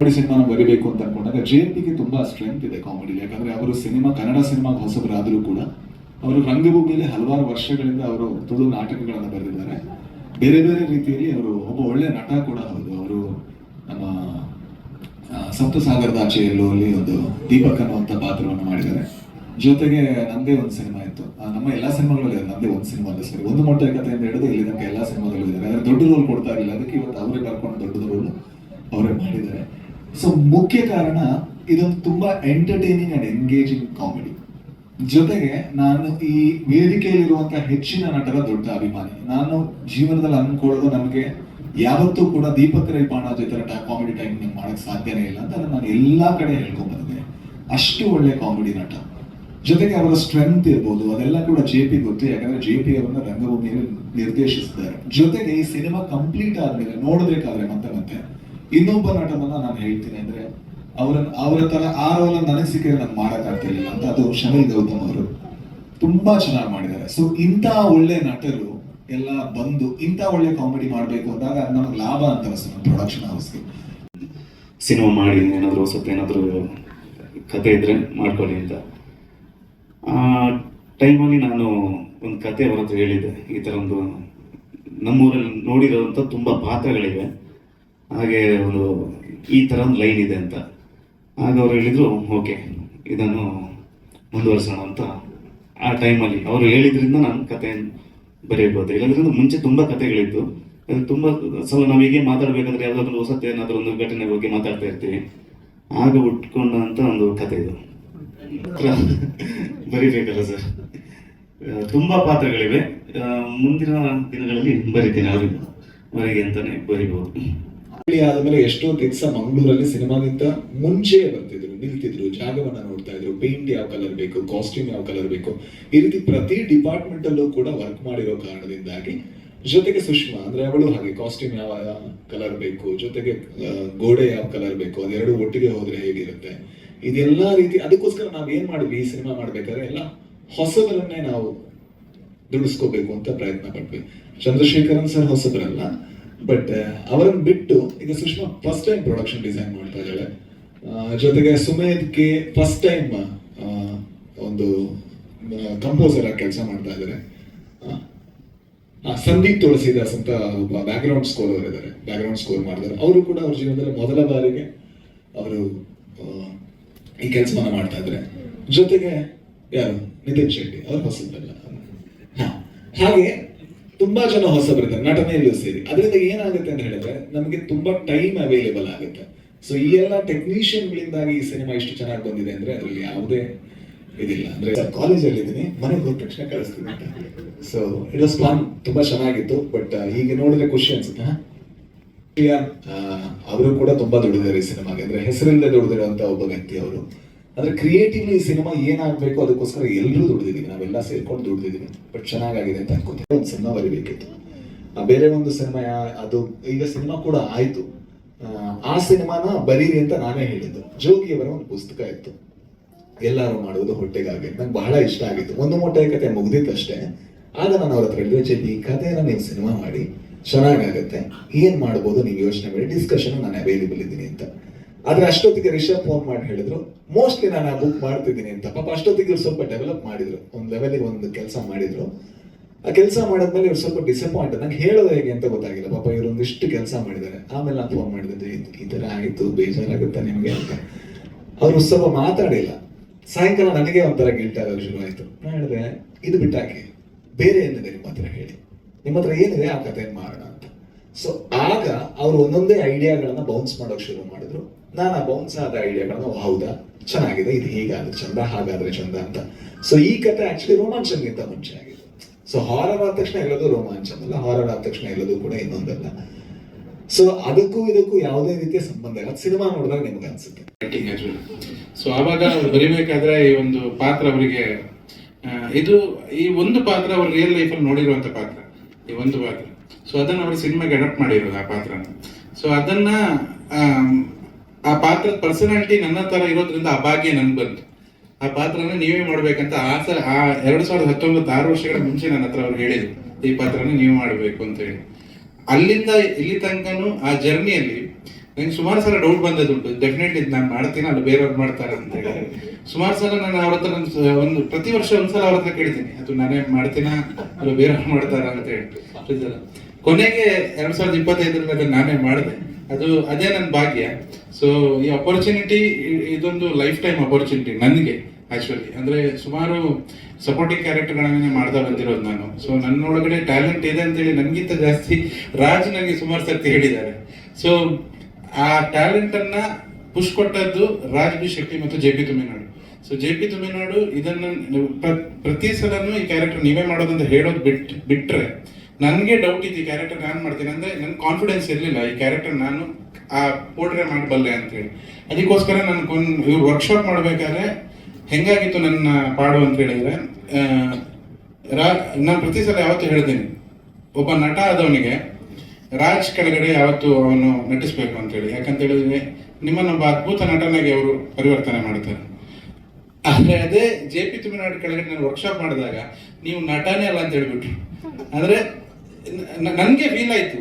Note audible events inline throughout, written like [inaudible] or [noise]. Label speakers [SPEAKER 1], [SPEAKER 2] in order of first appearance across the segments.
[SPEAKER 1] Comedy ಸಿನಿಮಾನ ಬರೀಬೇಕು ಅಂತ ಅನ್ಕೊಂಡಾಗ ಜಯಂತಿಗೆ ತುಂಬಾ ಸ್ಟ್ರೆಂತ್ ಇದೆ ಕಾಮಿಡಿ ಯಾಕಂದ್ರೆ ಅವರು ಸಿನಿಮಾ, ಕನ್ನಡ ಸಿನಿಮಾ ಹೊಸಬರಾದರೂ ಕೂಡ ಅವರು ರಂಗಭೂಮಿಯಲ್ಲಿ ಹಲವಾರು ವರ್ಷಗಳಿಂದ ಅವರು ತುಳು ನಾಟಕಗಳನ್ನು ಬರೆದಿದ್ದಾರೆ. ಬೇರೆ ಬೇರೆ ರೀತಿಯಲ್ಲಿ ಅವರು ಒಬ್ಬ ಒಳ್ಳೆ ನಟ ಕೂಡ ಹೌದು. ಅವರು ನಮ್ಮ ಸಪ್ತಸಾಗರದ ಆಚೆ ಎಲ್ಲೋ ಅಲ್ಲಿ ಒಂದು ದೀಪಕ್ ಅನ್ನುವಂಥ ಪಾತ್ರವನ್ನು ಮಾಡಿದ್ದಾರೆ. ಜೊತೆಗೆ ನಮ್ದೇ ಒಂದು ಸಿನಿಮಾ ಇತ್ತು. ನಮ್ಮ ಎಲ್ಲಾ ಸಿನಿಮಾಗಳಲ್ಲಿ ನಂದೇ ಒಂದು ಸಿನಿಮಾ ಅಲ್ಲ ಸರಿ. ಒಂದು ಮೊಟ್ಟೆ ಕಥೆಯಿಂದ ಹಿಡಿದು ಇಲ್ಲಿ ತನಕ ಎಲ್ಲಾ ಸಿನಿಮಾಗಳು ಇದ್ದಾರೆ ಆದರೆ ದೊಡ್ಡ ರೋಲ್ ಕೊಡ್ತಾ ಇರಲಿಲ್ಲ. ಅದಕ್ಕೆ ಇವತ್ತು ಅವರೇ ಕರ್ಕೊಂಡು ದೊಡ್ಡ ರೋಲ್ ಅವರೇ ಮಾಡಿದ್ದಾರೆ. ಸೊ ಮುಖ್ಯ ಕಾರಣ ಇದೊಂದು ತುಂಬಾ ಎಂಟರ್ಟೈನಿಂಗ್ ಅಂಡ್ ಎಂಗೇಜಿಂಗ್ ಕಾಮಿಡಿ ಜೊತೆಗೆ ನಾನು ಈ ವೇದಿಕೆಯಲ್ಲಿರುವಂತಹ ಹೆಚ್ಚಿನ ನಟರ ದೊಡ್ಡ ಅಭಿಮಾನಿ. ನಾನು ಜೀವನದಲ್ಲಿ ಅನ್ಕೊಳ್ಳೋದು ನಮಗೆ ಯಾವತ್ತೂ ಕೂಡ ದೀಪಕ್ ರೈ ಬಾಣ ಜೊತೆ ಕಾಮಿಡಿ ಟೈಮ್ ಮಾಡಕ್ ಸಾಧ್ಯನೇ ಇಲ್ಲ ಅಂತ ನಾನು ಎಲ್ಲಾ ಕಡೆ ಹೇಳ್ಕೊಂಡ್ ಬಂದಿದ್ದೆ. ಅಷ್ಟು ಒಳ್ಳೆ ಕಾಮಿಡಿ ನಟ. ಜೊತೆಗೆ ಅವರ ಸ್ಟ್ರೆಂತ್ ಇರ್ಬೋದು, ಅದೆಲ್ಲ ಕೂಡ ಜೆ ಪಿ ಗೊತ್ತು. ಯಾಕಂದ್ರೆ ಜೆ ಪಿ ಅವರನ್ನ ರಂಗಭೂಮಿಯಲ್ಲಿ ನಿರ್ದೇಶಿಸಿದ್ದಾರೆ. ಜೊತೆಗೆ ಈ ಸಿನಿಮಾ ಕಂಪ್ಲೀಟ್ ಆದ್ಮೇಲೆ ನೋಡಬೇಕಾದ್ರೆ ಮತ್ತೆ ಮತ್ತೆ ಇನ್ನೊಬ್ಬ ನಟನನ್ನ ನಾನು ಹೇಳ್ತೀನಿ ಅಂದ್ರೆ ಅವರ ಅವರ ತರ ಆ ರೋಲ್ ನನಗೆ ಸಿಕ್ಕಿದ್ರೆ ನಾನು ಮಾಡಕ್ ಆಗ್ತಿರ್ಲಿಲ್ಲ ಅಂತ ಅದು ಶಮಿಲ್ ಗೌತಮ್ ಅವರು. ತುಂಬಾ ಚೆನ್ನಾಗಿ ಮಾಡಿದ್ದಾರೆ. ಸೊ ಇಂಥ ಒಳ್ಳೆ ನಟರು ಎಲ್ಲ ಬಂದು ಇಂಥ ಒಳ್ಳೆ ಕಾಮಿಡಿ ಮಾಡಬೇಕು ಅಂದಾಗ ಅದು ನಮಗೆ ಲಾಭ ಅಂತ ಅನಿಸ್ತು ಪ್ರೊಡಕ್ಷನ್ ಹೌಸ್ಗೆ
[SPEAKER 2] ಸಿನಿಮಾ ಮಾಡಿ ಏನಾದರೂ ಹೊಸತ್ತು ಏನಾದರೂ ಕತೆ ಇದ್ರೆ ಮಾಡ್ಕೊಳ್ಳಿ ಅಂತ. ಆ ಟೈಮಲ್ಲಿ ನಾನು ಒಂದು ಕತೆ ಅವ್ರ ಹತ್ರ ಹೇಳಿದ್ದೆ. ಈ ಥರ ಒಂದು ನಮ್ಮೂರಲ್ಲಿ ನೋಡಿರೋಂಥ ತುಂಬ ಪಾತ್ರಗಳಿವೆ. ಹಾಗೆ ಒಂದು ಈ ಥರ ಒಂದು ಲೈನ್ ಇದೆ ಅಂತ. ಆಗ ಅವ್ರು ಹೇಳಿದರು, ಓಕೆ, ಇದನ್ನು ಮುಂದುವರಿಸೋಣ ಅಂತ. ಆ ಟೈಮಲ್ಲಿ ಅವರು ಹೇಳಿದ್ರಿಂದ ನಾನು ಕಥೆಯನ್ನು ಬರೆಯಬಹುದು. ಇಲ್ಲದ್ರಿಂದ ಮುಂಚೆ ತುಂಬ ಕತೆಗಳಿತ್ತು ಅದು ತುಂಬ ಸಲ ನಾವು ಹೀಗೆ ಮಾತಾಡಬೇಕಾದ್ರೆ ಯಾವುದಾದ್ರೂ ಹೊಸತ್ತೆ ಏನಾದರೂ ಒಂದು ಘಟನೆ ಬಗ್ಗೆ ಮಾತಾಡ್ತಾ ಇರ್ತೀವಿ. ಆಗ ಉಟ್ಕೊಂಡಂತ ಒಂದು ಕತೆ ಇದು. ಬರಿಬೇಕಲ್ಲ ಸರ್. ತುಂಬಾ ಪಾತ್ರಗಳಿವೆ. ಮುಂದಿನ ದಿನಗಳಲ್ಲಿ ಬರಿತೀನಿ ಅವ್ರಿಗೆ, ಅವರಿಗೆ ಅಂತಾನೆ ಬರಿಬಹುದು.
[SPEAKER 1] ಆದ್ಮೇಲೆ ಎಷ್ಟೋ ದಿವಸ ಮಂಗಳೂರಲ್ಲಿ ಸಿನಿಮಾಗಿಂತ ಮುಂಚೆ ಬರ್ತಿದ್ರು, ನಿಲ್ತಿದ್ರು, ಜಾಗವನ್ನ ನೋಡ್ತಾ ಇದ್ರು. ಪೇಂಟ್ ಯಾವ ಕಲರ್ ಬೇಕು ಕಾಸ್ಟ್ಯೂಮ್ ಯಾವ ಕಲರ್ ಬೇಕು. ಈ ರೀತಿ ಪ್ರತಿ ಡಿಪಾರ್ಟ್ಮೆಂಟ್ ಅಲ್ಲೂ ಕೂಡ ವರ್ಕ್ ಮಾಡಿರೋ ಕಾರಣದಿಂದಾಗಿ ಜೊತೆಗೆ ಸುಷ್ಮಾ, ಅಂದ್ರೆ ಅವಳು ಹಾಗೆ ಕಾಸ್ಟ್ಯೂಮ್ ಯಾವ ಕಲರ್ ಬೇಕು, ಜೊತೆಗೆ ಗೋಡೆ ಯಾವ ಕಲರ್ ಬೇಕು, ಅದೆರಡು ಒಟ್ಟಿಗೆ ಹೋದ್ರೆ ಹೇಗಿರುತ್ತೆ? ಇದೆಲ್ಲ ರೀತಿ, ಅದಕ್ಕೋಸ್ಕರ ನಾವ್ ಏನ್ ಮಾಡಿದ್ವಿ, ಈ ಸಿನಿಮಾ ಮಾಡ್ಬೇಕಾದ್ರೆ ಎಲ್ಲ ಹೊಸಬರನ್ನೇ ನಾವು ದುಡಿಸ್ಕೋಬೇಕು ಅಂತ ಪ್ರಯತ್ನ ಪಟ್ವಿ. ಚಂದ್ರಶೇಖರನ್ ಸರ್ ಹೊಸಬರಲ್ಲ. ಬಟ್ ಅವರನ್ನು ಬಿಟ್ಟು ಈಗ Sushma first time production design ಮಾಡ್ತಾ ಇದ್ದಾಳೆ. ಜೊತೆಗೆ ಸುಮೇಧ್ ಕೆ ಫಸ್ಟ್ ಟೈಮ್ ಒಂದು ಕಂಪೋಸರ್ ಆಗಿ ಕೆಲಸ ಮಾಡ್ತಾ ಇದ್ದಾರೆ. ಸಂದೀಪ್ ತುಳಸಿದಾಸ್ ಅಂತ ಒಬ್ಬ ಬ್ಯಾಕ್ಗ್ರೌಂಡ್ ಸ್ಕೋರ್ ಅವರು ಇದ್ದಾರೆ. ಬ್ಯಾಕ್ಗ್ರೌಂಡ್ ಸ್ಕೋರ್ ಮಾಡಿದ್ದಾರೆ ಅವರು ಕೂಡ ಅವ್ರ ಜೀವನದಲ್ಲಿ ಮೊದಲ ಬಾರಿಗೆ ಅವರು ಈ ಕೆಲಸವನ್ನು ಮಾಡ್ತಾ ಇದ್ದಾರೆ. ಜೊತೆಗೆ ಯಾರು? ನಿತಿನ್ ಶೆಟ್ಟಿ. ಅವರು ಹೊಸದಲ್ಲ. ಹಾಗೆ ತುಂಬಾ ಜನ ಹೊಸಬರಿದ್ದಾರೆ ನಟನೆಯಲ್ಲೂ ಸೇರಿ. ಅದರಿಂದ ಏನಾಗುತ್ತೆ ಅಂತ ಹೇಳಿದ್ರೆ, ನಮಗೆ ತುಂಬಾ ಟೈಮ್ ಅವೈಲೇಬಲ್ ಆಗುತ್ತೆ. ಸೊ ಈ ಎಲ್ಲ ಟೆಕ್ನಿಷಿಯನ್ ಗಳಿಂದಾಗಿ ಈ ಸಿನಿಮಾ ಇಷ್ಟು ಚೆನ್ನಾಗಿ ಬಂದಿದೆ ಅಂದ್ರೆ ಅದ್ರಲ್ಲಿ ಯಾವುದೇ ಇದಿಲ್ಲ. ಅಂದ್ರೆ ಕಾಲೇಜಲ್ಲಿ ಇದ್ದೀನಿ, ಮನೆಗೆ ಹೋದ ತಕ್ಷಣ ಕಳಿಸ್ತೀನಿ ಅಂತ. ಸೊ ಇಟ್ ವಾಸ್ ಪ್ಲಾನ್ ತುಂಬಾ ಚೆನ್ನಾಗಿತ್ತು ಬಟ್ ಹೀಗೆ ನೋಡಿದ್ರೆ ಖುಷಿ ಅನ್ಸುತ್ತೆ? ಅವರು ಕೂಡ ತುಂಬಾ ದುಡಿದಾರೆ ಈ ಸಿನಿಮಾಗೆ ಅಂದ್ರೆ ಹೆಸರಿಂದ ದುಡಿದಿರುವಂತ ಒಬ್ಬ ವ್ಯಕ್ತಿ ಅವರು. ಅಂದ್ರೆ ಕ್ರಿಯೇಟಿವ್ಲಿ ಈ ಸಿನಿಮಾ ಏನಾಗ್ಬೇಕು ಅದಕ್ಕೋಸ್ಕರ ಎಲ್ಲರೂ ದುಡ್ದಿದ್ದೀವಿ. ನಾವೆಲ್ಲ ಸೇರ್ಕೊಂಡು ದುಡ್ದಿದ್ದೀವಿ. ಬಟ್ ಚೆನ್ನಾಗಾಗಿದೆ ಅಂತ ಅನ್ಕೋತೀವಿ. ಒಂದು ಸಿನಿಮಾ ಬರಿಬೇಕಿತ್ತು. ಬೇರೆ ಒಂದು ಸಿನಿಮಾ ಅದು ಈಗ ಸಿನಿಮಾ ಕೂಡ ಆಯ್ತು. ಆ, ಸಿನಿಮಾನ ಬರೀರಿ ಅಂತ ನಾನೇ ಹೇಳಿದ್ದು. ಜೋಗಿಯವರ ಒಂದು ಪುಸ್ತಕ ಇತ್ತು. ಎಲ್ಲರೂ ಮಾಡುವುದು ಹೊಟ್ಟೆಗಾಗಿ. ನಂಗೆ ಬಹಳ ಇಷ್ಟ ಆಗಿತ್ತು. ಒಂದು ಮೊಟ್ಟೆ ಕತೆ ಮುಗ್ದಿತ್ತಷ್ಟೇ ಆಗ ನಾನು ಅವ್ರ ಹತ್ರ ಹೇಳಿದೆ ಚೇತಿ ಈ ಕಥೆನ ನೀವು ಸಿನಿಮಾ ಮಾಡಿ. ಚೆನ್ನಾಗಾಗತ್ತೆ. ಏನ್ ಮಾಡ್ಬೋದು? ನೀವು ಯೋಚನೆ ಮಾಡಿ. ಡಿಸ್ಕಷನ್ ನಾನು ಅವೈಲೇಬಲ್ ಇದ್ದೀನಿ ಅಂತ. ಆದ್ರೆ ಅಷ್ಟೊತ್ತಿಗೆ ರಿಷಬ್ ಫೋನ್ ಮಾಡಿ ಹೇಳಿದ್ರು ಮೋಸ್ಟ್ಲಿ ನಾನು ಆ ಬುಕ್ ಮಾಡ್ತಿದ್ದೀನಿ ಅಂತ. ಪಾಪ ಅಷ್ಟೊತ್ತಿಗೆ ಇವ್ರು ಸ್ವಲ್ಪ ಡೆವಲಪ್ ಮಾಡಿದ್ರು, ಒಂದು ಲೆವೆಲ್ಗೆ ಒಂದು ಕೆಲಸ ಮಾಡಿದ್ರು. ಆ ಕೆಲಸ ಮಾಡಿದ್ಮೇಲೆ ಇವ್ರು ಸ್ವಲ್ಪ ಡಿಸಪಾಯಿಂಟ್ ನಂಗೆ ಹೇಳೋದು ಹೇಗೆ ಅಂತ ಗೊತ್ತಾಗಿಲ್ಲ. ಪಾಪ ಇವ್ರು ಒಂದಿಷ್ಟು ಕೆಲಸ ಮಾಡಿದ್ದಾರೆ. ಆಮೇಲೆ ನಾನು ಫೋನ್ ಮಾಡಿದ್ದೆ "ಈ- ಈ ತರ ಆಯಿತು, ಬೇಜಾರಾಗುತ್ತಾ ನಿಮಗೆ? ಅಂತ. ಅವರು ಸ್ವಲ್ಪ ಮಾತಾಡಿಲ್ಲ. ಸಾಯಂಕಾಲ ನನಗೆ ಒಂಥರ ಗಿಲ್ಟ್ ಆಗೋದು ಶುರು ಆಯ್ತು. ನಾನು ಹೇಳಿದೆ, ಇದು ಬಿಟ್ಟಾಕಿ, ಬೇರೆ ಏನಿದೆ ನಿಮ್ಮ ಹತ್ರ ಹೇಳಿ. ನಿಮ್ಮ ಹತ್ರ ಏನಿದೆ ಆ ಕಥೆ ಮಾಡೋಣ ಅಂತ. ಸೊ ಆಗ ಅವರು ಒಂದೊಂದೇ ಐಡಿಯಾಗಳನ್ನ ಬೌನ್ಸ್ ಮಾಡೋಕೆ ಶುರು ಮಾಡಿದ್ರು. ನಾನು ಆ ಬೌನ್ಸ್ ಆದ ಐಡಿಯಾಗಳನ್ನ "ಓ, ಹೌದಾ? ಚೆನ್ನಾಗಿದೆ ಇದು ಹೀಗಾದ್ರೆ ಚಂದ ಹಾಗಾದ್ರೆ ಚಂದ ಅಂತ. ಸೊ ಈ ಕತೆ ಆಕ್ಚುಲಿ ರೋಮಾಂಚನ್ಗಿಂತ ಮುಂಚೆ ಆಗಿದೆ. ಸೊ ಹಾರರ್ ಆದ ತಕ್ಷಣ ಎಲ್ಲದು ರೋಮಾಂಚನ ಅಲ್ಲ ಹಾರರ್ ಆದ ತಕ್ಷಣ ಎಲ್ಲದು ಕೂಡ ಇನ್ನೊಂದಲ್ಲ. ಸೊ ಅದಕ್ಕೂ ಇದಕ್ಕೂ ಯಾವುದೇ ರೀತಿಯ ಸಂಬಂಧ ಇಲ್ಲ. ಸಿನಿಮಾ ನೋಡಿದಾಗ ನಿಮ್ಗೆ ಅನ್ಸುತ್ತೆ.
[SPEAKER 3] ಸೊ ಆವಾಗ ಅವ್ರು ಬರಿಬೇಕಾದ್ರೆ ಈ ಒಂದು ಪಾತ್ರ ಅವರಿಗೆ ಇದು ಈ ಒಂದು ಪಾತ್ರ ಅವ್ರು ರಿಯಲ್ ಲೈಫಲ್ಲಿ ನೋಡಿರುವಂತ ಪಾತ್ರ. ಈ ಒಂದು ಪಾತ್ರ. ಸೊ ಅದನ್ನ ಅವರು ಸಿನಿಮಾಗೆ ಅಡಾಪ್ಟ್ ಮಾಡಿರೋದು ಆ ಪಾತ್ರನ. ಸೊ ಅದನ್ನ ಆ ಪಾತ್ರದ ಪರ್ಸನಾಲಿಟಿ ನನ್ನ ತರ ಇರೋದ್ರಿಂದ ಆ ಭಾಗ್ಯ ನನ್ಗೆ ಬಂತು. ಆ ಪಾತ್ರನ ನೀವೇ ಮಾಡ್ಬೇಕಂತ ಆ ಸರ್ ಆ ಎರಡು ಸಾವಿರದ ಹತ್ತೊಂಬತ್ತು ಆರು ವರ್ಷಗಳ ಮುಂಚೆ ನನ್ನ ಹತ್ರ ಅವ್ರು ಹೇಳಿದ್ರು, ಈ ಪಾತ್ರನ ನೀವು ಮಾಡಬೇಕು ಅಂತ ಹೇಳಿ. ಅಲ್ಲಿಂದ, ಇಲ್ಲಿ ತನಕನೂ ಆ ಜರ್ನಿಯಲ್ಲಿ ನಂಗೆ ಸುಮಾರು ಸಲ ಡೌಟ್ ಬಂದದುಂಟು ಡೆಫಿನೆಟ್ಲಿ ನಾನು ಮಾಡ್ತೀನಿ, ಅಲ್ಲಿ ಬೇರೆಯವ್ರು ಮಾಡ್ತಾರೆ ಅಂತ ಹೇಳಿ. ಸುಮಾರು ಸಲ ನಾನು ಅವ್ರ ಹತ್ರ ಒಂದು, ಪ್ರತಿ ವರ್ಷ ಒಂದ್ಸಲ ಅವ್ರ ಹತ್ರ ಕೇಳ್ತೀನಿ. ಅದು ನಾನೇ ಮಾಡ್ತೀನ, ಅಲ್ಲಿ ಬೇರೆಯವ್ರು ಮಾಡ್ತಾರ ಅಂತ ಹೇಳಿ. ಕೊನೆಗೆ ಎರಡ್ ಸಾವಿರದ ಇಪ್ಪತ್ತೈದರಲ್ಲಿ ಅದನ್ನ ನಾನೇ ಮಾಡಿದೆ. ಅದು ಅದೇ ನನ್ನ ಭಾಗ್ಯ. ಸೊ ಈ ಅಪರ್ಚುನಿಟಿ ಇದೊಂದು ಲೈಫ್ ಟೈಮ್ ಅಪರ್ಚುನಿಟಿ ನನಗೆ ಆಕ್ಚುಲಿ ಅಂದ್ರೆ ಸುಮಾರು ಸಪೋರ್ಟಿಂಗ್ ಕ್ಯಾರೆಕ್ಟರ್ಗಳನ್ನೇ ಮಾಡ್ತಾ ಬಂದಿರೋದು ನಾನು. ಸೊ ನನ್ನೊಳಗಡೆ ಟ್ಯಾಲೆಂಟ್ ಇದೆ ಅಂತೇಳಿ ನನಗಿಂತ ಜಾಸ್ತಿ ರಾಜ್ ನನಗೆ ಸುಮಾರು ಸರ್ತಿ ಹೇಳಿದ್ದಾರೆ. ಸೊ ಆ ಟ್ಯಾಲೆಂಟ್ ಅನ್ನ ಪುಷ್ ಕೊಟ್ಟದ್ದು ರಾಜ್ ಬಿ ಶೆಟ್ಟಿ ಮತ್ತು J P Thuminad. So J P Thuminad ಇದನ್ನ ಪ್ರತಿ ಸಲನೂ ಈ ಕ್ಯಾರೆಕ್ಟರ್ ನೀವೇ ಮಾಡೋದಂತ ಹೇಳೋದು ಬಿಟ್, ಬಿಟ್ರೆ ನನಗೆ ಡೌಟ್ ಇತ್ತು ಈ ಕ್ಯಾರೆಕ್ಟರ್ ನಾನು ಮಾಡ್ತೀನಿ ಅಂದ್ರೆ ನನಗೆ ಕಾನ್ಫಿಡೆನ್ಸ್ ಇರಲಿಲ್ಲ. ಈ ಕ್ಯಾರೆಕ್ಟರ್ ನಾನು ಆ ಪೋರ್ಟ್ರೆ ಮಾಡಬಲ್ಲೆ ಅಂತೇಳಿ. ಅದಕ್ಕೋಸ್ಕರ ನಾನು ಕೊನ್ ಇವ್ರು ವರ್ಕ್ಶಾಪ್ ಮಾಡಬೇಕಾದ್ರೆ ಹೆಂಗಾಗಿತ್ತು ನನ್ನ ಪಾಡು ಅಂತ ಹೇಳಿದ್ರೆ ರಾ ನಾನು ಪ್ರತಿ ಸಲ ಯಾವತ್ತೂ ಹೇಳ್ತೀನಿ. ಒಬ್ಬ ನಟ ಆದವನಿಗೆ ರಾಜ್ ಕೆಳಗಡೆ ಯಾವತ್ತು ಅವನು ನಟಿಸ್ಬೇಕು ಅಂತೇಳಿ. ಯಾಕಂತ ಹೇಳಿದ್ರೆ ನಿಮ್ಮನ್ನ ಒಬ್ಬ ಅದ್ಭುತ ನಟನಾಗಿ ಅವರು ಪರಿವರ್ತನೆ ಮಾಡ್ತಾರೆ. ಆದರೆ ಅದೇ ಜೆ ಪಿ ತುಮಿನಾಡು ಕೆಳಗಡೆ ನಾನು ವರ್ಕ್ಶಾಪ್ ಮಾಡಿದಾಗ ನೀವು ನಟನೇ ಅಲ್ಲ ಅಂತ ಹೇಳ್ಬಿಟ್ರು. [laughs] ಅಂದ್ರೆ ನನ್ಗೆ ಫೀಲ್ ಆಯ್ತು.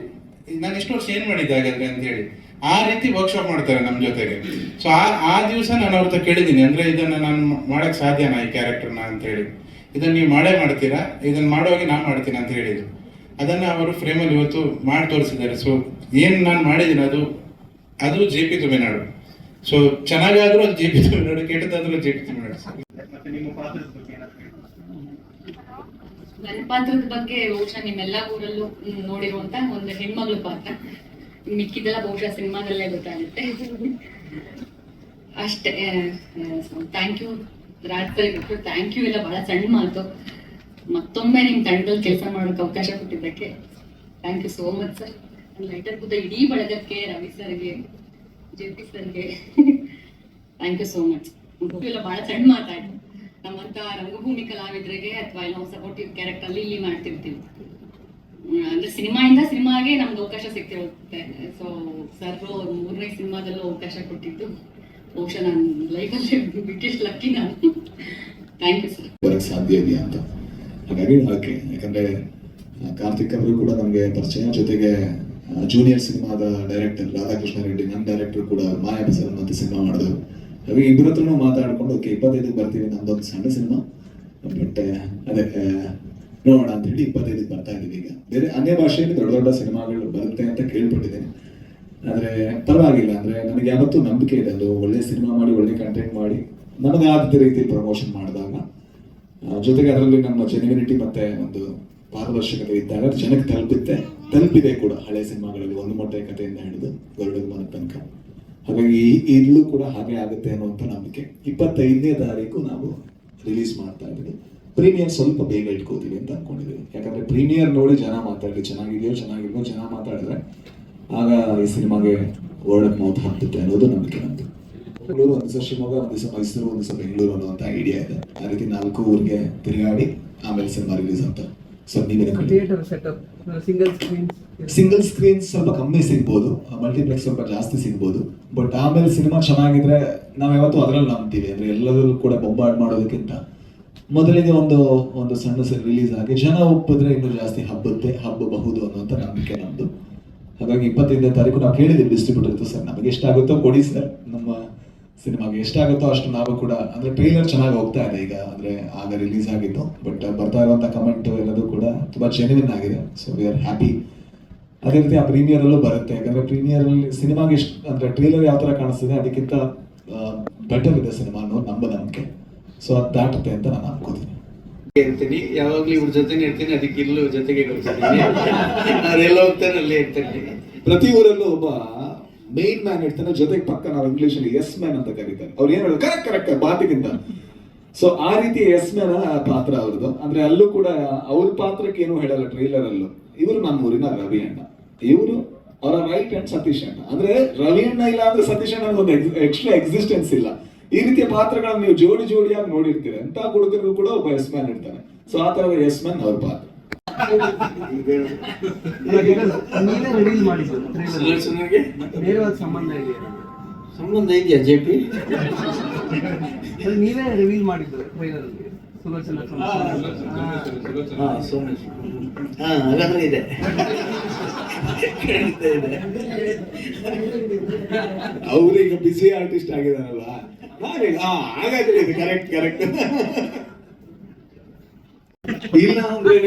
[SPEAKER 3] ನಾನು ಇಷ್ಟು ವರ್ಷ ಏನ್ ಮಾಡಿದ್ದೆ ಹಾಗಾದ್ರೆ ಅಂತ ಹೇಳಿ. ಆ ರೀತಿ ವರ್ಕ್ಶಾಪ್ ಮಾಡ್ತಾರೆ ನಮ್ಮ ಜೊತೆಗೆ. ಸೊ ಆ ಆ ದಿವಸ ನಾನು ಅವ್ರ ಕೇಳಿದ್ದೀನಿ ಅಂದ್ರೆ ಇದನ್ನ ನಾನು ಮಾಡಕ್ ಸಾಧ್ಯನಾ ಈ ಕ್ಯಾರೆಕ್ಟರ್ನ ಅಂತ ಹೇಳಿ. ಇದನ್ನ ನೀವು ಮಾಡೇ ಮಾಡ್ತೀರಾ? ಇದನ್ನ ಮಾಡುವಾಗ ನಾನು ಮಾಡ್ತೀನಿ ಅಂತ ಹೇಳಿದ್ರು. ಅದನ್ನ ಅವರು ಫ್ರೇಮಲ್ಲಿ ಇವತ್ತು ಮಾಡಿ ತೋರಿಸಿದ್ದಾರೆ. ಸೊ ಏನ್ ನಾನು ಮಾಡಿದ್ದೀನಿ ಅದು ಅದು ಜೆ ಪಿ ತುಮಿನಾಡು. ಸೊ ಚೆನ್ನಾಗಾದ್ರೂ ಅದು ಜೆ ಪಿ ತುಮಿನಾಡು, ಕೆಟ್ಟದಾದ್ರೂ ಜೆ ಪಿ ತುಮಿನಾಡು.
[SPEAKER 4] ನನ್ನ ಪಾತ್ರದ ಬಗ್ಗೆ ಬಹುಶಃ ನಿಮ್ಮೆಲ್ಲ ಊರಲ್ಲೂ ನೋಡಿರುವಂತ ಒಂದು ಹೆಣ್ಮಗಳ ಪಾತ್ರ. ಮಿಕ್ಕಿದೆಲ್ಲ ಬಹುಶಃ ಸಿನಿಮಾದಲ್ಲೇ ಗೊತ್ತಾಗುತ್ತೆ. ಅಷ್ಟೇ ಥ್ಯಾಂಕ್ ಯು ರಾಜ್ ಸರ್ ಬಿಟ್ಟು ಥ್ಯಾಂಕ್ ಯು ಎಲ್ಲ ಬಹಳ ಸಣ್ಣ ಮಾತು. ಮತ್ತೊಮ್ಮೆ ನಿಮ್ ತಂಡದಲ್ಲಿ ಕೆಲಸ ಮಾಡೋಕೆ ಅವಕಾಶ ಕೊಟ್ಟಿದ್ದಕ್ಕೆ thank you so much sir lighter ಕೂತ ಇಡೀ ಬಳಗಕ್ಕೆ ರವಿ ಸರ್ಗೆ ಜೆ ಪಿ ಸರ್ಗೆ. ಥ್ಯಾಂಕ್ ಯು ಸೋ ಮಚ್ ಎಲ್ಲ ಬಹಳ ಸಣ್ಣ ಮಾತಾಡಿ. ನಮ್ಮಂತ ರಂಗಭೂಮಿ ಕಲಾವಿದರಿಗೆ ಅಥವಾ ನಾವು ಸಪೋರ್ಟಿವ್ ಕ್ಯಾರೆಕ್ಟರ್ ಅಲ್ಲಿ ಇಲ್ಲಿ ಮಾಡ್ತಿರ್ತೀವಿ. ಅಂದ್ರೆ ಸಿನಿಮಾಯಿಂದ ಸಿನಿಮಾಗೆ ನಮ್ದು ಅವಕಾಶ ಸಿಗ್ತಿರುತ್ತೆ. ಸೊ ಸರ್ ಮೂರನೇ ಸಿನಿಮಾದಲ್ಲೂ ಅವಕಾಶ ಕೊಟ್ಟಿದ್ದು. ಬಹುಶಃ ನಾನು ಲೈಫಲ್ಲಿ ಬಿಟ್ಟಿಷ್ಟು ಲಕ್ಕಿ ನಾನು. ಥ್ಯಾಂಕ್ ಯು ಸರ್
[SPEAKER 1] ಬರಕ್ ಸಾಧ್ಯ ಇದೆಯಾ ಅಂತ. ಹಾಗಾಗಿ ಓಕೆ ಯಾಕಂದ್ರೆ ಕಾರ್ತಿಕ್ ಅವರು ಕೂಡ ನಮಗೆ ಪರಿಚಯ. ಜೊತೆಗೆ ಜೂನಿಯರ್ ಸಿನಿಮಾದ ಡೈರೆಕ್ಟರ್ ರಾಧಾಕೃಷ್ಣ ರೆಡ್ಡಿ ನನ್ನ ಡೈರೆಕ್ಟರ್ ಕೂಡ ಮಾಯಾ ಬಸವನ್ ಮತ್ತೆ ಸಿನಿಮಾ ಮಾಡಿದ್ರು ಹಾಗೆ ಇಬ್ಬರ ಹತ್ರನೂ ಮಾತಾಡ್ಕೊಂಡು, ಓಕೆ, ಇಪ್ಪತ್ತೈದಕ್ಕೆ ಬರ್ತೀವಿ, ನಮ್ದೊಂದು ಸಣ್ಣ ಸಿನಿಮಾ. ಬಟ್ ಅದಕ್ಕೆ ನೋಡೋಣ ಅಂತ ಹೇಳಿ ಇಪ್ಪತ್ತೈದಕ್ಕೆ ಬರ್ತಾ ಇದ್ದೀವಿ ಈಗ. ಬೇರೆ ಅನ್ಯ ಭಾಷೆಯಲ್ಲಿ ದೊಡ್ಡ ದೊಡ್ಡ ಸಿನಿಮಾಗಳು ಬರುತ್ತೆ ಅಂತ ಕೇಳ್ಪಟ್ಟಿದ್ದೇನೆ. ಆದ್ರೆ ಪರವಾಗಿಲ್ಲ, ಅಂದ್ರೆ ನನಗೆ ಯಾವತ್ತೂ ನಂಬಿಕೆ ಇದೆ ಅದು ಒಳ್ಳೆ ಸಿನಿಮಾ ಮಾಡಿ, ಒಳ್ಳೆ ಕಂಟೆಂಟ್ ಮಾಡಿ. ನಮಗಾದ ರೀತಿ ಪ್ರಮೋಷನ್ ಮಾಡಿದಾಗ ಜೊತೆಗೆ ಅದರಲ್ಲಿ ನಮ್ಮ ಜೆನ್ಯುನಿಟಿ ಮತ್ತೆ ಒಂದು ಪಾರದರ್ಶಕತೆ ಇದ್ದಾಗ ಜನಕ್ಕೆ ತಲುಪುತ್ತೆ. ತಲುಪಿದೆ ಕೂಡ ಹಳೆ ಸಿನಿಮಾಗಳಲ್ಲಿ ಒಂದು ಮೊಟ್ಟೆ ಕಥೆಯಿಂದ ಹಿಡಿದು ಗರುಡ ತನಕ. ಹಾಗಾಗಿ ಇಲ್ಲೂ ಕೂಡ ಹಾಗೆ ಆಗುತ್ತೆ ಅನ್ನುವಂಥ ನಂಬಿಕೆ. ಇಪ್ಪತ್ತೈದನೇ ತಾರೀಕು ನಾವು ರಿಲೀಸ್ ಮಾಡ್ತಾ ಇದ್ದೀವಿ. ಪ್ರೀಮಿಯರ್ ಸ್ವಲ್ಪ ಬೇಗ ಇಟ್ಕೋತೀವಿ ಅಂತ ಅನ್ಕೊಂಡಿದ್ದೀವಿ ಯಾಕಂದ್ರೆ ಪ್ರೀಮಿಯರ್ ನೋಡಿ ಜನ ಮಾತಾಡಲಿ, ಚೆನ್ನಾಗಿದೆಯೋ, ಚೆನ್ನಾಗಿಲ್ವೋ ಜನ ಮಾತಾಡಿದ್ರೆ ಆಗ ಈ ಸಿನಿಮಾಗೆ ವರ್ಡ್ ಮೌತ್ ಹಾಕುತ್ತೆ ಅನ್ನೋದು ನಂಬಿಕೆ ನಂದು ಬೆಂಗಳೂರು ಒಂದು ದಿವಸ ಶಿವಮೊಗ್ಗ, ಒಂದು ದಿವಸ ಮೈಸೂರು, ಒಂದು ದಿವಸ ಬೆಂಗಳೂರು ಅನ್ನುವಂಥ ಐಡಿಯಾ ಇದೆ. ಆ ರೀತಿ ನಾಲ್ಕು ಊರಿಗೆ ತಿರುಗಾಡಿ ಆಮೇಲೆ ಸಿನಿಮಾ ರಿಲೀಸ್ ಅಂತ ಸೊ ನೀವೇನು
[SPEAKER 5] ಸಿಂಗಲ್ ಸ್ಕ್ರೀನ್
[SPEAKER 1] ಸಿಂಗಲ್ ಸ್ಕ್ರೀನ್ ಸ್ವಲ್ಪ ಕಮ್ಮಿ ಸಿಗ್ಬೋದು ಮಲ್ಟಿಪ್ಲೆಕ್ಸ್ ಸ್ವಲ್ಪ ಜಾಸ್ತಿ ಸಿಗ್ಬೋದು ಬಟ್ ಆಮೇಲೆ ಸಿನಿಮಾ ಚೆನ್ನಾಗಿದ್ರೆ ನಾವು ಯಾವತ್ತೂ ಅದರಲ್ಲಿ ನಂಬ್ತೀವಿ. ಅಂದ್ರೆ ಎಲ್ಲದರಲ್ಲೂ ಕೂಡ ಬೊಂಬಾರ್ಡ್ ಮಾಡೋದಕ್ಕಿಂತ ಮೊದಲಿಗೆ ಒಂದು ಒಂದು ಸಣ್ಣ ರಿಲೀಸ್ ಆಗಿ ಜನ ಒಪ್ಪಿದ್ರೆ ಇನ್ನೂ ಜಾಸ್ತಿ ಹಬ್ಬುತ್ತೆ, ಹಬ್ಬಬಹುದು ಅನ್ನೋಂಥ ನಂಬಿಕೆ ನಮ್ಮದು ಹಾಗಾಗಿ ಇಪ್ಪತ್ತೈದನೇ ತಾರೀಕು ನಾವು ಕೇಳಿದ್ದೀವಿ ಡಿಸ್ಟ್ರಿಬ್ಯೂಟರ್ ಸರ್, ನಮಗೆ ಎಷ್ಟಾಗುತ್ತೋ ಕೊಡಿ ಸರ್. ನಮ್ಮ ಸಿನಿಮಾಗೆ ಎಷ್ಟಾಗುತ್ತೋ ಅಷ್ಟು ನಾವು ಕೂಡ, ಅಂದ್ರೆ ಟ್ರೈಲರ್ ಚೆನ್ನಾಗಿ ಹೋಗ್ತಾ ಇದೆ ಈಗ, ಅಂದ್ರೆ ಆಗ ರಿಲೀಸ್ ಆಗಿತ್ತು ಬಟ್ ಬರ್ತಾ ಇರುವಂಥ ಕಮೆಂಟ್ ಎಲ್ಲದೂ ಕೂಡ ತುಂಬಾ ಜೆನ್ಯೂನ್ ಆಗಿದೆ. ಸೊ ವಿ ಆರ್ ಹ್ಯಾಪಿ ಅದೇ ರೀತಿ ಆ ಪ್ರೀಮಿಯರ್ ಅಲ್ಲೂ ಬರುತ್ತೆ. ಯಾಕಂದ್ರೆ ಪ್ರೀಮಿಯರ್ ಅಲ್ಲಿ ಸಿನಿಮಾಗೆ ಎಷ್ಟು ಅಂದ್ರೆ ಟ್ರೇಲರ್ ಯಾವ ತರ ಕಾಣಿಸ್ತದೆ ಅದಕ್ಕಿಂತ ಬೆಟರ್ ಇದೆ ಸಿನಿಮಾ ಅನ್ನೋ ನಮ್ಮ ನಂಬಿಕೆ ಸೊ ಅದು ದಾಟುತ್ತೆ ಅಂತ ನಾನು ಅನ್ಕೋತೀನಿ.
[SPEAKER 6] ಇರ್ತೀನಿ ಯಾವಾಗ್ಲೂ ಇವ್ರ ಜೊತೆ ಇರ್ತೀನಿ ಅದಕ್ಕೆ ಇಲ್ಲೂ ಜೊತೆಗೆ ಅದೆಲ್ಲ ಹೋಗ್ತಾನೆ ಅಲ್ಲೇ ಇರ್ತೀನಿ.
[SPEAKER 1] ಪ್ರತಿ ಊರಲ್ಲೂ ಒಬ್ಬ ಮೇನ್ ಮ್ಯಾನ್ ಇರ್ತಾನೆ ಜೊತೆಗೆ ಪಕ್ಕ ನಾವು ಇಂಗ್ಲಿಷ್ ಅಲ್ಲಿ ಎಸ್ ಮ್ಯಾನ್ ಅಂತ ಕರೀತಾರೆ. ಅವ್ರು ಏನ್ ಹೇಳೋದು ಕರೆಕ್ಟ್ ಕರೆಕ್ಟ್ ಬಾತಿಗಿಂತ ಸೊ ಆ ರೀತಿ ಎಸ್ ಮ್ಯಾನ್ ಪಾತ್ರ ಅವ್ರದ್ದು ಅಂದ್ರೆ ಅಲ್ಲೂ ಕೂಡ ಅವ್ರ ಪಾತ್ರಕ್ಕೆ ಏನು ಹೇಳಲ್ಲ ಟ್ರೈಲರ್ ಅಲ್ಲೂ. ಇವರು ನಮ್ಮ ಊರಿನ ರವಿ ಅಣ್ಣ. ಇವರು ಅವರ ರೈಟ್ ಅಂಡ್ ಸತೀಶ್ ಅಣ್ಣ ಅಂದ್ರೆ ರವಿ ಅಣ್ಣ ಇಲ್ಲ ಅಂದ್ರೆ ಸತೀಶ್ ಅಣ್ಣ ಒಂದು ಎಕ್ಸ್ಟ್ರಾ ಎಕ್ಸಿಸ್ಟೆನ್ಸ್ ಇಲ್ಲ. ಈ ರೀತಿಯ ಪಾತ್ರಗಳನ್ನ ನೀವು ಜೋಡಿ ಜೋಡಿಯಾಗಿ ನೋಡಿರ್ತೀರಿ. ಅಂತ ಹುಡುಗರು ಕೂಡ ಒಬ್ಬ ಎಸ್ ಮ್ಯಾನ್ ಇರ್ತಾನೆ. ಸೊ ಆ ತರ ಎಸ್ ಮ್ಯಾನ್ ಅವ್ರ ಪಾತ್ರ.
[SPEAKER 5] ಸಂಬಂಧ ಇದೆಯಾ
[SPEAKER 6] ಸಂಬಂಧ ಇದೆಯಾ ಜೆ ಪಿ
[SPEAKER 5] ಅದು ನೀವೇ ರಿವೀಲ್ ಮಾಡಿದ್ದು ಟ್ರೈಲರ್
[SPEAKER 6] ಹಾ ಹಾಗಾದ್ರೆ ಇದೆ.
[SPEAKER 1] ಅವ್ರೀಗ ಬಿಸಿ ಆರ್ಟಿಸ್ಟ್ ಆಗಿದಾರಲ್ಲ ನಾನೀಗ ಹಾ ಹಾಗಾದ್ರೆ ಇದು ಕರೆಕ್ಟ್ ಕರೆಕ್ಟ್ ಇಲ್ಲ ಅಂದ್ರೆ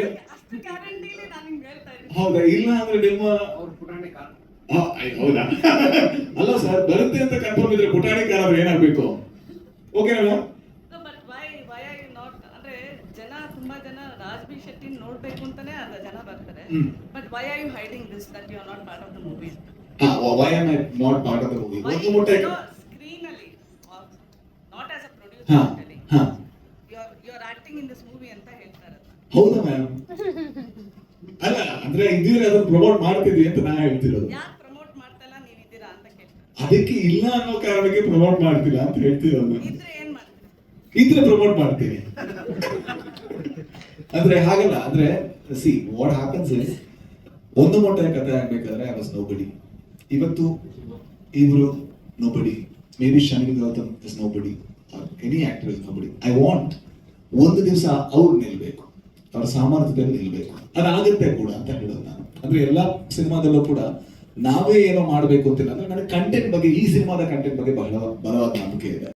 [SPEAKER 1] ಹೌದಾ? ಇಲ್ಲ ಅಂದ್ರೆ ನಿಮ್ಮ ಹೌದಾ? ಅಲ್ಲ ಸರ್ ಬರುತ್ತೆ ಅಂತ ಕನ್ಫರ್ಮ್ ಇದ್ರೆ ಪುಟಾಣಿ ಕಾರ ಆದ್ರೆ ಏನಾಗ್ಬೇಕು? Okay madam
[SPEAKER 7] but why why are you not ಅಂದ್ರೆ ಜನ ತುಂಬಾ ರಾಜ್ ಬಿ ಶೆಟ್ಟಿ ನೋಡ್ಬೇಕು ಅಂತಾನೆ ಅರ್ಧ ಜನ ಬರ್ತಾರೆ. But why are you hiding this that you are not part of the movie
[SPEAKER 1] why am I not part of the movie ಒಂದು ಮುಟ್ಟೆ
[SPEAKER 7] ಸ್ಕ್ರೀನ್ ಅಲ್ಲಿ ನಾಟ್ ಆಸ್ ಅ ಪ್ರೊಡ್ಯೂಸರ್
[SPEAKER 1] ಅಲ್ಲಿ
[SPEAKER 7] you are you are acting in this movie ಅಂತ ಹೇಳ್ತಾರೆ.
[SPEAKER 1] ಹೌದಾ ma'am ಅಲ್ಲ ಅಂದ್ರೆ ಇದೀರ ಅದನ್ನ ಪ್ರಮೋಟ್ ಮಾಡ್ತಿದ್ವಿ ಅಂತ ನಾ ಹೇಳ್ತಿರೋದು.
[SPEAKER 7] ಯಾಕೆ ಪ್ರಮೋಟ್ ಮಾಡ್ತಲ್ಲ ನೀವು ಇದ್ದೀರಾ ಅಂತ ಕೇಳ್ತಾರೆ.
[SPEAKER 1] ಅದಕ್ಕೆ ಇಲ್ಲ ಅನ್ನೋ ಕಾರಣಕ್ಕೆ ಪ್ರಮೋಟ್ ಮಾಡ್ತಿಲ್ಲ ಅಂತ ಹೇಳ್ತಿರೋದು.
[SPEAKER 7] ಇದ್ರೆ ಏನ್ ಮಾಡ್ತೀರಾ?
[SPEAKER 1] ಇದ್ರೆ ಪ್ರಮೋಟ್ ಮಾಡ್ತೀನಿ. [laughs] ಅಂದ್ರೆ ಹಾಗಲ್ಲ, ಅಂದ್ರೆ ಸಿ ವಾಟ್ ಹ್ಯಾಪನ್ಸ್ ಇಸ್ ಒಂದು ಮೊಟ್ಟೆ ಕಥೆ ಆಗ್ಬೇಕಾದ್ರೆ ಐ ವಾಸ್ ನೋಬಡಿ ಇವತ್ತು ಇವರು nobody maybe Shani Gautam is nobody any actor is nobody I want ಒಂದು ದಿವಸ ಅವ್ರು ನಿಲ್ಬೇಕು. ಅವ್ರ ಸಾಮರ್ಥ್ಯದಲ್ಲಿ ನಿಲ್ಬೇಕು. ಅದಾಗುತ್ತೆ ಕೂಡ ಅಂತ ಹೇಳೋದು ನಾನು. ಅಂದ್ರೆ ಎಲ್ಲಾ ಸಿನಿಮಾದಲ್ಲೂ ಕೂಡ ನಾವೇ ಏನೋ ಮಾಡಬೇಕು ಅಂತಿಲ್ಲ. ಅಂದ್ರೆ ನನಗೆ ಕಂಟೆಂಟ್ ಬಗ್ಗೆ ಈ ಸಿನಿಮಾದ ಕಂಟೆಂಟ್ ಬಗ್ಗೆ ಬಹಳ ಬಲವಾದ ನಂಬಿಕೆ ಇದೆ.